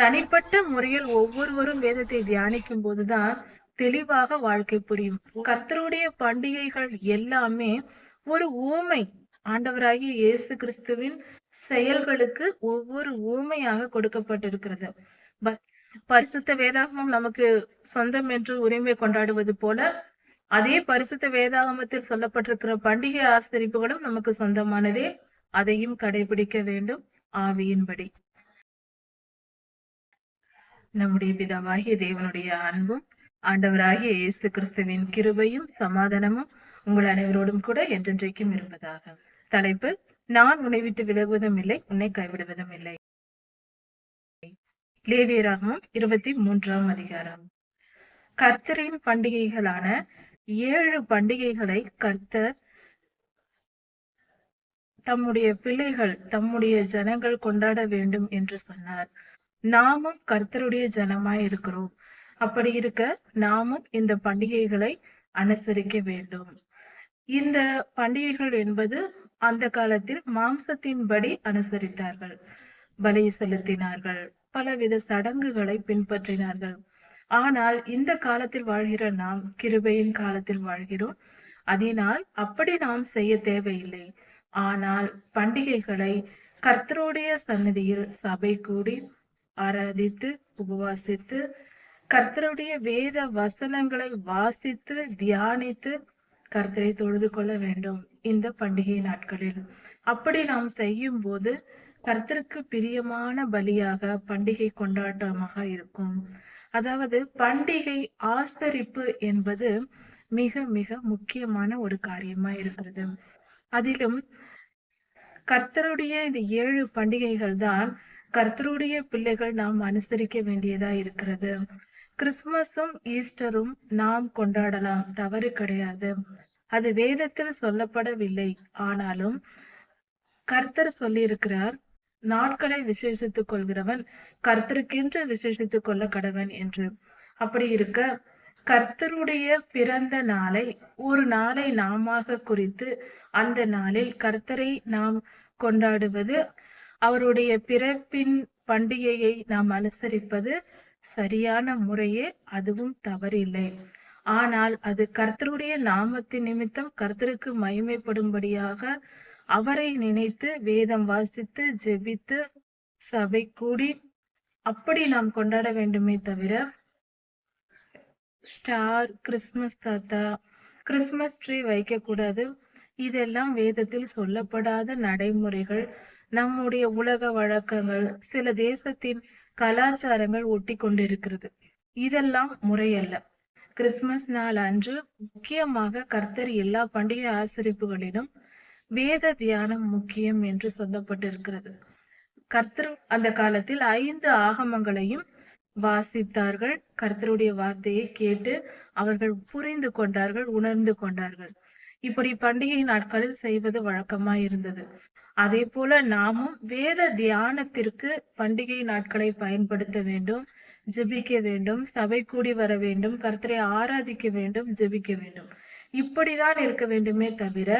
தனிப்பட்ட முறையில் ஒவ்வொருவரும் வேதத்தை தியானிக்கும் போதுதான் தெளிவாக வாழ்க்கை புரியும். கர்த்தருடைய பண்டிகைகள் எல்லாமே ஒரு ஊமை. ஆண்டவராகிய இயேசு கிறிஸ்துவின் செயல்களுக்கு ஒவ்வொரு ஊமையாக கொடுக்கப்பட்டிருக்கிறது. பரிசுத்த வேதாகமம் நமக்கு சொந்தம் என்று உரிமை கொண்டாடுவது போல அதே பரிசுத்த வேதாகமத்தில் சொல்லப்பட்டிருக்கிற பண்டிகை ஆசரிப்புகளும் நமக்கு சொந்தமானதே. அதையும் கடைபிடிக்க வேண்டும். ஆவியின்படி. நம்முடைய பிதாவாகிய தேவனுடைய அன்பும் ஆண்டவராகிய இயேசு கிறிஸ்துவின் கிருபையும் சமாதானமும் உங்கள் அனைவரோடும் கூட என்றென்றைக்கும் இருப்பதாக. தலைப்பு நான் உன்னை விட்டு விலகுவதும் இல்லை உன்னை கைவிடுவதும் இல்லை. லேவியராகவும் இருபத்தி மூன்றாம் அதிகாரம். கர்த்தரின் பண்டிகைகளான ஏழு பண்டிகைகளை கர்த்தர் தம்முடைய பிள்ளைகள் தம்முடைய ஜனங்கள் கொண்டாட வேண்டும் என்று சொன்னார். நாமும் கர்த்தருடைய ஜனமாய் இருக்கிறோம். அப்படி இருக்க நாமும் இந்த பண்டிகைகளை அனுசரிக்க வேண்டும். இந்த பண்டிகைகள் என்பது அந்த காலத்தில் மாம்சத்தின்படி அனுசரித்தார்கள். பலி செலுத்தினார்கள். பலவித சடங்குகளை பின்பற்றினார்கள். ஆனால் இந்த காலத்தில் வாழ்கிற நாம் கிருபையின் காலத்தில் வாழ்கிறோம். அதனால் அப்படி நாம் செய்ய தேவையில்லை. ஆனால் பண்டிகைகளை கர்த்தருடைய சன்னதியில் சபை கூடி ஆராதித்து உபவாசித்து கர்த்தருடைய வேத வசனங்களை வாசித்து தியானித்து கர்த்தரை தொழுது கொள்ள வேண்டும் இந்த பண்டிகை நாட்களில். அப்படி நாம் செய்யும் போது கர்த்தருக்கு பிரியமான பலியாக பண்டிகை கொண்டாட்டமாக இருக்கும். அதாவது பண்டிகை ஆசரிப்பு என்பது மிக மிக முக்கியமான ஒரு காரியமா இருக்கிறது. அதிலும் கர்த்தருடைய இந்த ஏழு பண்டிகைகள் தான் கர்த்தருடைய பிள்ளைகள் நாம் அனுசரிக்க வேண்டியதா இருக்கிறது. கிறிஸ்துமஸும் ஈஸ்டரும் நாம் கொண்டாடலாம். தவறு கிடையாது. அது வேதத்தில் சொல்லப்படவில்லை. ஆனாலும் கர்த்தர் சொல்லியிருக்கிறார் நாட்களை விசேஷித்துக் கொள்கிறவன் கர்த்தருக்கென்று விசேஷித்துக் கொள்ள கடவன் என்று. அப்படி இருக்க கர்த்தருடைய பிறந்த நாளை ஒரு நாளை நாமாக குறித்து அந்த நாளில் கர்த்தரை நாம் கொண்டாடுவது அவருடைய பிறப்பின் பண்டிகையை நாம் அனுசரிப்பது சரியான முறையே அதுவும் தவறில்லை. ஆனால் அது கர்த்தருடைய நாமத்தின் நிமித்தம் கர்த்தருக்கு மகிமைப்படும்படியாக அவரை நினைத்து வேதம் வாசித்து ஜெபித்து சபை கூடி அப்படி நாம் கொண்டாட வேண்டுமே தவிர ஸ்டார் கிறிஸ்மஸ் தாத்தா கிறிஸ்மஸ் ட்ரீ வைக்கக்கூடாது. இதெல்லாம் வேதத்தில் சொல்லப்படாத நடைமுறைகள். நம்முடைய உலக வழக்கங்கள் சில தேசத்தின் கலாச்சாரங்கள் ஒட்டி கொண்டிருக்கிறது இதெல்லாம் முறையல்ல. கிறிஸ்மஸ் நாள் அன்று முக்கியமாக கர்த்தர் எல்லா பண்டிகை ஆசரிப்புகளிலும் வேத தியானம் முக்கியம் என்று சொல்லப்பட்டிருக்கிறது. கர்த்தர் அந்த காலத்தில் ஐந்து ஆகமங்களையும் வாசித்தார்கள். கர்த்தருடைய வார்த்தையை கேட்டு அவர்கள் புரிந்து கொண்டார்கள் உணர்ந்து கொண்டார்கள். இப்படி பண்டிகை நாட்களில் செய்வது வழக்கமாய் இருந்தது அதே போல நாமும் வேத தியானத்திற்கு பண்டிகை நாட்களை பயன்படுத்த வேண்டும் ஜெபிக்க வேண்டும் சபை கூடி வர வேண்டும் கர்த்தரை ஆராதிக்க வேண்டும் ஜெபிக்க வேண்டும். இப்படிதான் இருக்க வேண்டுமே தவிர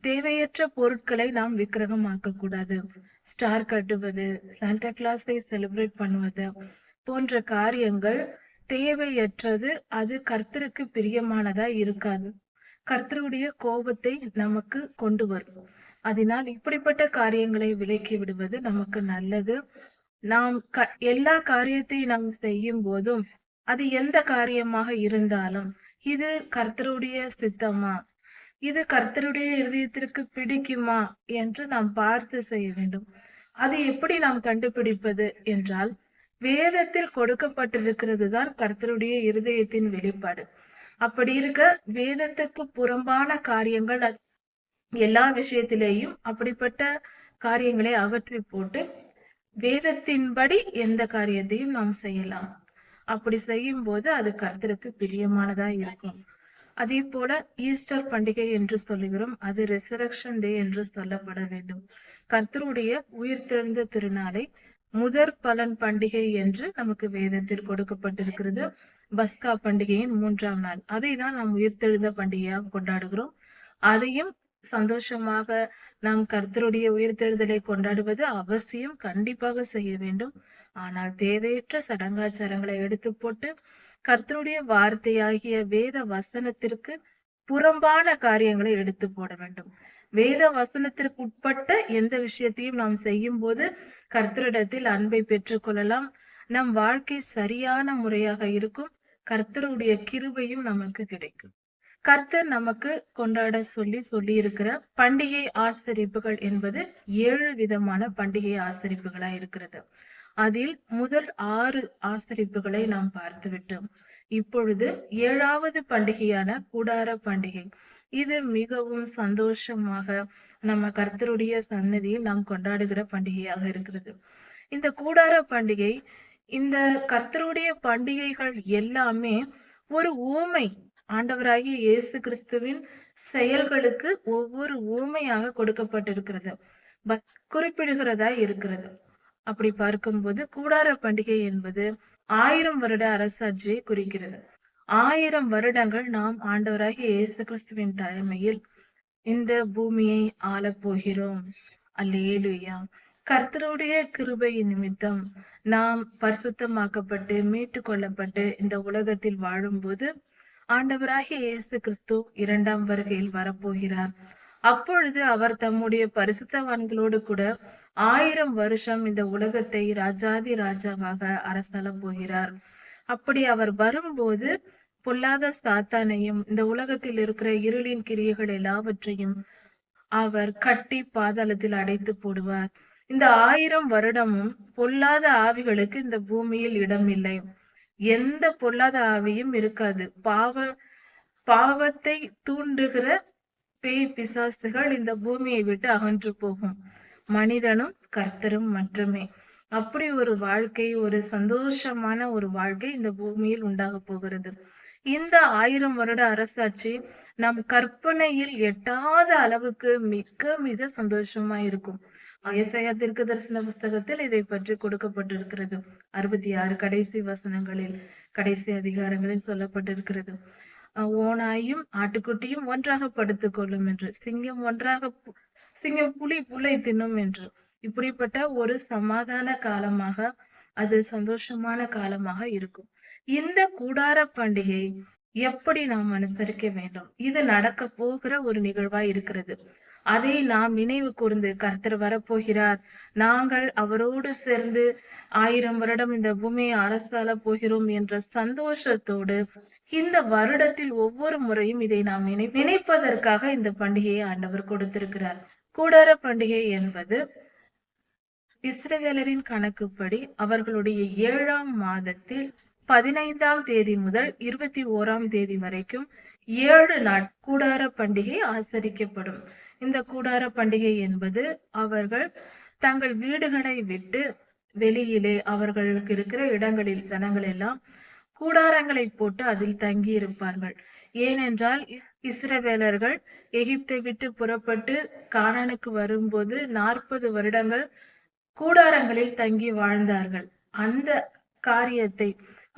தேவையற்ற பொருட்களை நாம் விக்கிரகமாக்க கூடாது ஸ்டார் கட்டுவது சாண்டா கிளாஸை செலிப்ரேட் பண்ணுவது போன்ற காரியங்கள் தேவையற்றது அது கர்த்தருக்கு பிரியமானதா இருக்காது. கர்த்தருடைய கோபத்தை நமக்கு கொண்டு வரும். அதனால் இப்படிப்பட்ட காரியங்களை விலக்கி விடுவது நமக்கு நல்லது. நாம் க எல்லா காரியத்தையும் நாம் செய்யும் போதும் அது எந்த காரியமாக இருந்தாலும் இது கர்த்தருடைய சித்தமா? இது கர்த்தருடைய இருதயத்திற்கு பிடிக்குமா என்று நாம் பார்த்து செய்ய வேண்டும். அது எப்படி நாம் கண்டுபிடிப்பது என்றால் வேதத்தில் கொடுக்கப்பட்டிருக்கிறது தான் கர்த்தருடைய இருதயத்தின் வெளிப்பாடு. அப்படி இருக்க வேதத்துக்கு புறம்பான காரியங்கள் எல்லா விஷயத்திலேயும் அப்படிப்பட்ட காரியங்களை அகற்றி போட்டு வேதத்தின்படி எந்த காரியத்தையும் நாம் செய்யலாம். அப்படி செய்யும் போது அது கர்த்தருக்கு பிரியமானதா இருக்கும். அதே போல ஈஸ்டர் பண்டிகை என்று சொல்லுகிறோம் அது ரெசரக்ஷன் டே என்று சொல்லப்பட வேண்டும். கர்த்தருடைய உயிர்த்தெழுந்த திருநாளை முதற் பலன் பண்டிகை என்று நமக்கு வேதத்தில் கொடுக்கப்பட்டிருக்கிறது. பஸ்கா பண்டிகையின் மூன்றாம் நாள். அதை தான் நாம் உயிர்த்தெழுந்த பண்டிகையாக கொண்டாடுகிறோம். அதையும் சந்தோஷமாக நாம் கர்த்தருடைய உயிர்த்தெழுதலை கொண்டாடுவது அவசியம். கண்டிப்பாக செய்ய வேண்டும். ஆனால் தேவையற்ற சடங்காச்சாரங்களை எடுத்து போட்டு கர்த்தருடைய வார்த்தையாகிய வேத வசனத்திற்கு புறம்பான காரியங்களை எடுத்து போட வேண்டும். வேத வசனத்திற்கு உட்பட்ட எந்த விஷயத்தையும் நாம் செய்யும் போது கர்த்தரிடத்தில் அன்பை பெற்றுக்கொள்ளலாம் நம் வாழ்க்கை சரியான முறையாக இருக்கும். கர்த்தருடைய கிருபையும் நமக்கு கிடைக்கும். கர்த்தர் நமக்கு கொண்டாட சொல்லி சொல்லி இருக்கிற பண்டிகை ஆசரிப்புகள் என்பது ஏழு விதமான பண்டிகை ஆசரிப்புகளா இருக்கிறது. அதில் முதல் ஆறு ஆசரிப்புகளை நாம் பார்த்து விட்டோம் இப்பொழுது ஏழாவது பண்டிகையான கூடார பண்டிகை. இது மிகவும் சந்தோஷமாக நம்ம கர்த்தருடைய சன்னதியில் நாம் கொண்டாடுகிற பண்டிகையாக இருக்கிறது. இந்த கூடார பண்டிகை இந்த கர்த்தருடைய பண்டிகைகள் எல்லாமே ஒரு ஊமை ஆண்டவராகிய இயேசு கிறிஸ்துவின் செயல்களுக்கு ஒவ்வொரு ஊமையாக கொடுக்கப்பட்டிருக்கிறது. குறிப்பிடுகிறதா இருக்கிறது. அப்படி பார்க்கும்போது கூடார பண்டிகை என்பது ஆயிரம் வருட அரசாட்சியை குறிக்கிறது. ஆயிரம் வருடங்கள் நாம் ஆண்டவராகிய இயேசு கிறிஸ்துவின் தலைமையில் இந்த பூமியை ஆளப்போகிறோம் அல்லேலுயா. கர்த்தருடைய கிருபையின் நிமித்தம் நாம் பரிசுத்தமாக்கப்பட்டு மீட்டு கொள்ளப்பட்டு இந்த உலகத்தில் வாழும்போது ஆண்டவராகிய இயேசு கிறிஸ்து இரண்டாம் வருகையில் வரப்போகிறார். அப்பொழுது அவர் தம்முடைய பரிசுத்தவான்களோடு கூட ஆயிரம் வருஷம் இந்த உலகத்தை ராஜாதி ராஜாவாக அரசால போகிறார். அப்படி அவர் வரும்போது பொல்லாத சாத்தானையும் இந்த உலகத்தில் இருக்கிற இருளின் கிரியைகள் எல்லாவற்றையும் அவர் கட்டி பாதாளத்தில் அடைத்து போடுவார். இந்த ஆயிரம் வருடமும் பொல்லாத ஆவிகளுக்கு இந்த பூமியில் இடம் இல்லை. எந்த பொல்லாத ஆவியும் இருக்காது. பாவ பாவத்தை தூண்டுகிற பேய் பிசாசுகள் இந்த பூமியை விட்டு அகன்று போகும். மனிதனும் கர்த்தரும் மட்டுமே. அப்படி ஒரு வாழ்க்கை ஒரு சந்தோஷமான ஒரு வாழ்க்கை இந்த பூமியில் உண்டாக போகிறது. இந்த ஆயிரம் வருட அரசாட்சி நம் கற்பனையில் எட்டாத அளவுக்கு மிக மிக சந்தோஷமா இருக்கும். ஏசாயா தீர்க்க தரிசன புஸ்தகத்தில் இதை பற்றி கொடுக்கப்பட்டிருக்கிறது. அறுபத்தி ஆறு கடைசி வசனங்களில் கடைசி அதிகாரங்களில் சொல்லப்பட்டிருக்கிறது. ஓனாயும் ஆட்டுக்குட்டியும் ஒன்றாக படுத்துக் கொள்ளும் என்று சிங்கம் ஒன்றாக சிங்கம் புலி புலை தின்னும் என்று. இப்படிப்பட்ட ஒரு சமாதான காலமாக அது சந்தோஷமான காலமாக இருக்கும். இந்த கூடார பண்டிகை எப்படி நாம் அனுசரிக்க வேண்டும்? இது நடக்க போகிற ஒரு நிகழ்வா இருக்கிறது. அதை நாம் நினைவு கூர்ந்து கர்த்தர் வரப்போகிறார். நாங்கள் அவரோடு சேர்ந்து ஆயிரம் வருடம் இந்த பூமியை அரசால போகிறோம் என்ற சந்தோஷத்தோடு இந்த வருடத்தில் ஒவ்வொரு முறையும் இதை நாம் நினை நினைப்பதற்காக இந்த பண்டிகையை ஆண்டவர் கொடுத்திருக்கிறார். கூடார பண்டிகை என்பது இஸ்ரவேலரின் கணக்குப்படி அவர்களுடைய ஏழாம் மாதத்தில் பதினைந்தாம் தேதி முதல் இருபத்தி ஓராம் தேதி வரைக்கும் ஏழு நாள் கூடார பண்டிகை ஆசரிக்கப்படும். இந்த கூடார பண்டிகை என்பது அவர்கள் தங்கள் வீடுகளை விட்டு வெளியிலே அவர்களுக்கு இருக்கிற இடங்களில் ஜனங்கள் எல்லாம் கூடாரங்களை போட்டு அதில் தங்கி இருப்பார்கள் ஏனென்றால் இஸ்ரவேலர்கள் எகிப்தை விட்டு புறப்பட்டு கானானுக்கு வரும்போது நாற்பது வருடங்கள் கூடாரங்களில் தங்கி வாழ்ந்தார்கள். அந்த காரியத்தை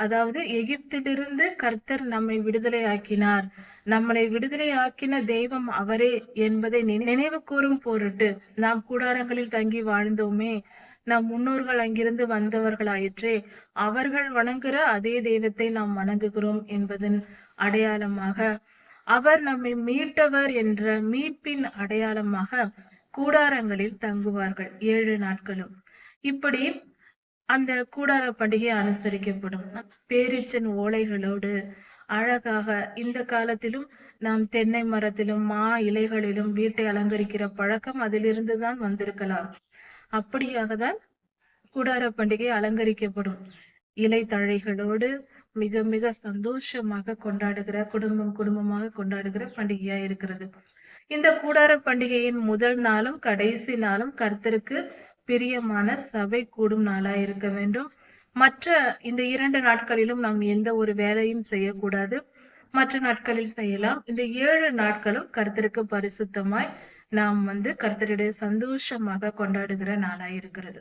அதாவது எகிப்திலிருந்து கர்த்தர் நம்மை விடுதலை ஆக்கினார் நம்மளை விடுதலை ஆக்கின தெய்வம் அவரே என்பதை நினை- நினைவு கூறும் பொருட்டு நாம் கூடாரங்களில் தங்கி வாழ்ந்தோமே. நம் முன்னோர்கள் அங்கிருந்து வந்தவர்களாயிற்றே. அவர்கள் வணங்குகிற அதே தெய்வத்தை நாம் வணங்குகிறோம் என்பதன் அடையாளமாக அவர் நம்மை மீட்டவர் என்ற மீட்பின் அடையாளமாக கூடாரங்களில் தங்குவார்கள் ஏழு நாட்களும். இப்படி அந்த கூடார பண்டிகை அனுசரிக்கப்படும். பேரிச்சன் ஓலைகளோடு அழகாக இந்த காலத்திலும் நாம் தென்னை மரத்திலும் மா இலைகளிலும் வீட்டை அலங்கரிக்கிற பழக்கம் அதிலிருந்து தான் வந்திருக்கலாம். அப்படியாக தான் கூடார பண்டிகை அலங்கரிக்கப்படும். இலை தழைகளோடு மிக மிக சந்தோஷமாக கொண்டாடுகிற குடும்பம் குடும்பமாக கொண்டாடுகிற பண்டிகையா இருக்கிறது இந்த கூடார பண்டிகையின் முதல் நாளும் கடைசி நாளும் கர்த்தருக்கு பிரியமான சபை கூடும் நாளா இருக்க வேண்டும். மற்ற இந்த இரண்டு நாட்களிலும் நாம் எந்த ஒரு வேலையும் செய்யக்கூடாது. மற்ற நாட்களில் செய்யலாம். இந்த ஏழு நாட்களும் கருத்தருக்கு பரிசுத்தமாய் நாம் வந்து கர்த்தருடைய சந்தோஷமாக கொண்டாடுகிற நாளாய் இருக்கிறது.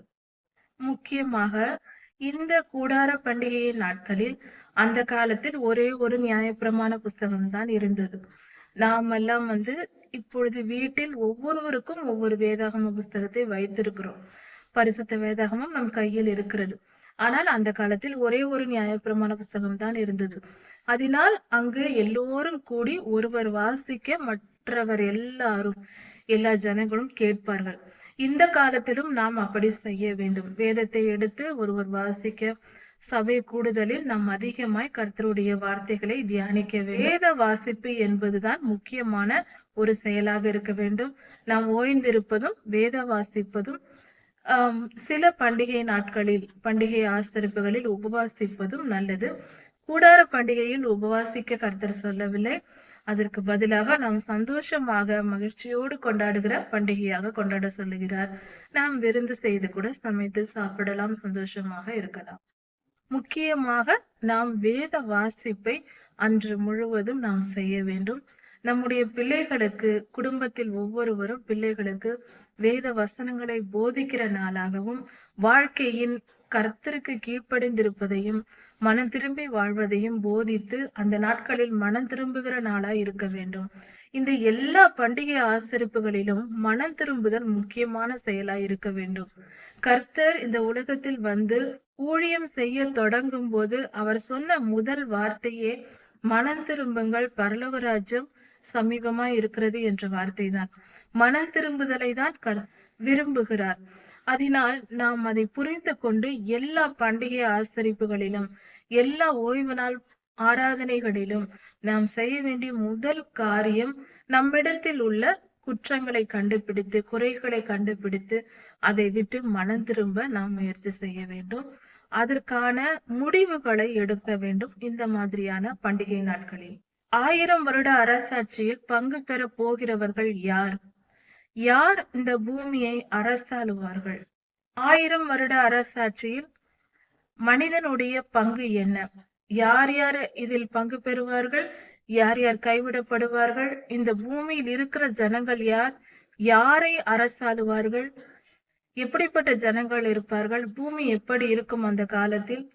முக்கியமாக இந்த கூடார பண்டிகையின் நாட்களில் அந்த காலத்தில் ஒரே ஒரு நியாயப்பிரமாண புஸ்தகம் தான் இருந்தது. நாம் எல்லாம் வந்து இப்பொழுது வீட்டில் ஒவ்வொருவருக்கும் ஒவ்வொரு வேதாகம புஸ்தகத்தை வைத்திருக்கிறோம். பரிசுத்த வேதாகமம் நம் கையில் இருக்கிறது. ஆனால் அந்த காலத்தில் ஒரே ஒரு நியாயப்பிரமாண புஸ்தகம் தான் இருந்தது. அதனால் அங்கு எல்லோரும் கூடி ஒருவர் வாசிக்க மற்றவர் எல்லாரும் எல்லா ஜனங்களும் கேட்பார்கள். இந்த காலத்திலும் நாம் அப்படி செய்ய வேண்டும். வேதத்தை எடுத்து ஒருவர் வாசிக்க சபை கூடுதலில் நாம் அதிகமாய் கர்த்தருடைய வார்த்தைகளை தியானிக்க வேத வாசிப்பு என்பதுதான் முக்கியமான ஒரு செயலாக இருக்க வேண்டும். நாம் ஓய்ந்திருப்பதும் வேத வாசிப்பதும் சில பண்டிகை நாட்களில் பண்டிகை ஆசரிப்புகளில் உபவாசிப்பதும் நல்லது. கூடார பண்டிகையில் உபவாசிக்க கர்த்தர் சொல்லவில்லை. அதற்கு பதிலாக நாம் சந்தோஷமாக மகிழ்ச்சியோடு கொண்டாடுகிற பண்டிகையாக கொண்டாட சொல்லுகிறார். நாம் விருந்து செய்து கூட சமைத்து சாப்பிடலாம் சந்தோஷமாக இருக்கலாம். முக்கியமாக நாம் வேத வாசிப்பை அன்று முழுவதும் நாம் செய்ய வேண்டும். நம்முடைய பிள்ளைகளுக்கு குடும்பத்தில் ஒவ்வொருவரும் பிள்ளைகளுக்கு வேத வசனங்களை போதிக்கிற நாளாகவும் வாழ்க்கையின் கர்த்தருக்கு கீழ்ப்படைந்திருப்பதையும் மனம் திரும்பி வாழ்வதையும் போதித்து அந்த நாட்களில் மனம் திரும்புகிற நாளா இருக்க வேண்டும். இந்த எல்லா பண்டிகை ஆசரிப்புகளிலும் மனம் திரும்புதல் முக்கியமான செயலாய் இருக்க வேண்டும். கர்த்தர் இந்த உலகத்தில் வந்து ஊழியம் செய்ய தொடங்கும் போது அவர் சொன்ன முதல் வார்த்தையே மனம் திரும்புங்கள் பரலோகராஜ்யம் சமீபமாய் இருக்கிறது என்ற வார்த்தை தான் மனம் திரும்புதலை தான் கர் விரும்புகிறார். அதனால் நாம் அதை புரிந்து கொண்டு எல்லா பண்டிகை ஆசரிப்புகளிலும் எல்லா ஓய்வு நாள் ஆராதனைகளிலும் நாம் செய்ய வேண்டிய முதல் காரியம் நம்மிடத்தில் உள்ள குற்றங்களை கண்டுபிடித்து குறைகளை கண்டுபிடித்து அதை விட்டு மனம் திரும்ப நாம் முயற்சி செய்ய வேண்டும். அதற்கான முடிவுகளை எடுக்க வேண்டும் இந்த மாதிரியான பண்டிகை நாட்களில். ஆயிரம் வருட அரசாட்சியில் பங்கு பெற போகிறவர்கள் யார்? யார் இந்த பூமியை அரசாளுவார்கள்? ஆயிரம் வருட அரசாட்சியில் மனிதனுடைய பங்கு என்ன? யார் யார் இதில் பங்கு பெறுவார்கள்? யார் யார் கைவிடப்படுவார்கள்? இந்த பூமியில் இருக்கிற ஜனங்கள் யார்? யாரை அரசாளுவார்கள்? எப்படிப்பட்ட ஜனங்கள் இருப்பார்கள்? பூமி எப்படி இருக்கும் அந்த காலத்தில்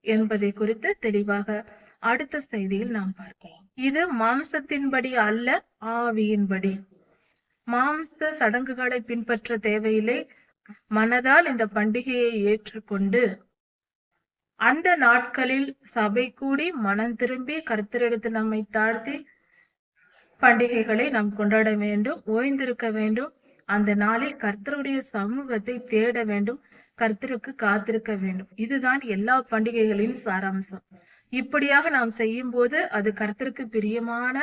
என்பதை குறித்து தெளிவாக அடுத்த செய்தியில் நாம் பார்க்கலாம். இது மாம்சத்தின்படி அல்ல ஆவியின்படி. மாம்ச சடங்குகளை பின்பற்ற தேவையில்லை. மனதால் இந்த பண்டிகையை ஏற்றுக்கொண்டு அந்த நாட்களில் சபை கூடி மனம் திரும்பி கர்த்தரெடுத்து நம்மை தாழ்த்தி பண்டிகைகளை நாம் கொண்டாட வேண்டும் ஓய்ந்திருக்க வேண்டும். அந்த நாளில் கர்த்தருடைய சமூகத்தை தேட வேண்டும் கர்த்தருக்கு காத்திருக்க வேண்டும். இதுதான் எல்லா பண்டிகைகளின் சாராம்சம். இப்படியாக நாம் செய்யும் போது அது கர்த்தருக்கு பிரியமான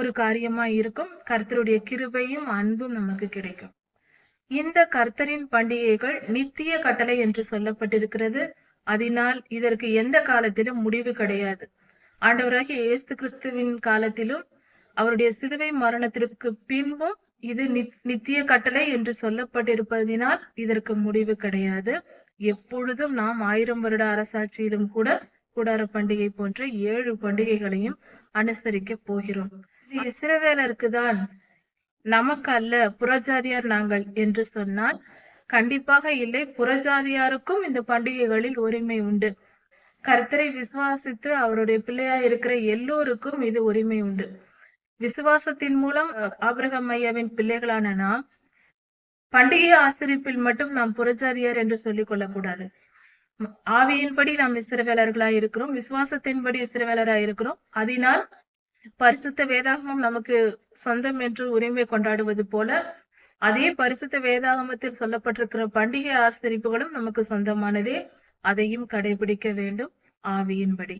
ஒரு காரியமா இருக்கும். கர்த்தருடைய கிருபையும் அன்பும் நமக்கு கிடைக்கும். இந்த கர்த்தரின் பண்டிகைகள் நித்திய கட்டளை என்று சொல்லப்பட்டிருக்கிறது. அதனால் இதற்கு எந்த காலத்திலும் முடிவு கிடையாது. ஆண்டவராகிய இயேசு கிறிஸ்துவின் காலத்திலும் அவருடைய சிலுவை மரணத்திற்கு பின்பும் இது நித்திய கட்டளை என்று சொல்லப்பட்டிருப்பதினால் இதற்கு முடிவு கிடையாது. எப்பொழுதும் நாம் ஆயிரம் வருட அரசாட்சியிலும் கூட கூடார பண்டிகை போன்ற ஏழு பண்டிகைகளையும் அனுசரிக்க போகிறோம். இது நமக்கு அல்ல புறஜாதியார் நாங்கள் என்று சொன்னால் கண்டிப்பாக இல்லை. புறஜாதியாருக்கும் இந்த பண்டிகைகளில் உரிமை உண்டு. கர்த்தரை விசுவாசித்து அவருடைய பிள்ளையா இருக்கிற எல்லோருக்கும் இது உரிமை உண்டு. விசுவாசத்தின் மூலம் ஆபிரகம் ஐயாவின் பிள்ளைகளான நாம் பண்டிகை ஆசிரிப்பில் மட்டும் நாம் புறஜாதியார் என்று சொல்லிக் கொள்ளக்கூடாது. ஆவியின்படி நாம் இஸ்ரவேலர்களாய் இருக்கிறோம் விசுவாசத்தின்படி இஸ்ரவேலராய் இருக்கிறோம் அதனால் பரிசுத்த வேதாகமம் நமக்கு சொந்தம் என்று உரிமை கொண்டாடுவது போல அதே பரிசுத்த வேதாகமத்தில் சொல்லப்பட்டிருக்கிற பண்டிகை ஆசரிப்புகளும் நமக்கு சொந்தமானதே. அதையும் கடைபிடிக்க வேண்டும். ஆவியின்படி.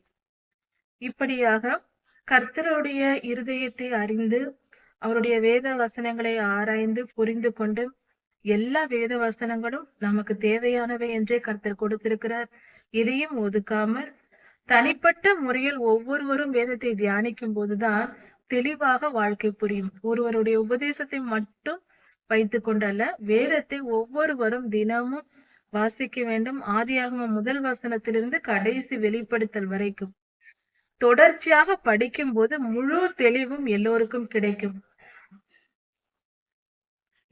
இப்படியாக கர்த்தருடைய இருதயத்தை அறிந்து அவருடைய வேத வசனங்களை ஆராய்ந்து புரிந்து கொண்டு எல்லா வேத வசனங்களும் நமக்கு தேவையானவை என்றே கர்த்தர் கொடுத்திருக்கிறார். இதையும் ஒதுக்காமல் தனிப்பட்ட முறையில் ஒவ்வொருவரும் வேதத்தை தியானிக்கும் போதுதான் தெளிவாக வாழ்க்கை புரியும். ஒருவருடைய உபதேசத்தை மட்டும் வைத்துக் கொண்டல்ல வேதத்தை ஒவ்வொருவரும் தினமும் வாசிக்க வேண்டும். ஆதியாகம முதல் வசனத்திலிருந்து கடைசி வெளிப்படுத்தல் வரைக்கும். தொடர்ச்சியாக படிக்கும் போது முழு தெளிவும் எல்லோருக்கும் கிடைக்கும்.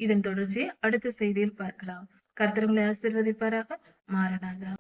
இதன் தொடர்ச்சியை அடுத்த செய்தியில் பார்க்கலாம். கர்த்தரங்களை ஆசீர்வதிப்பாராக. மாறனாதான்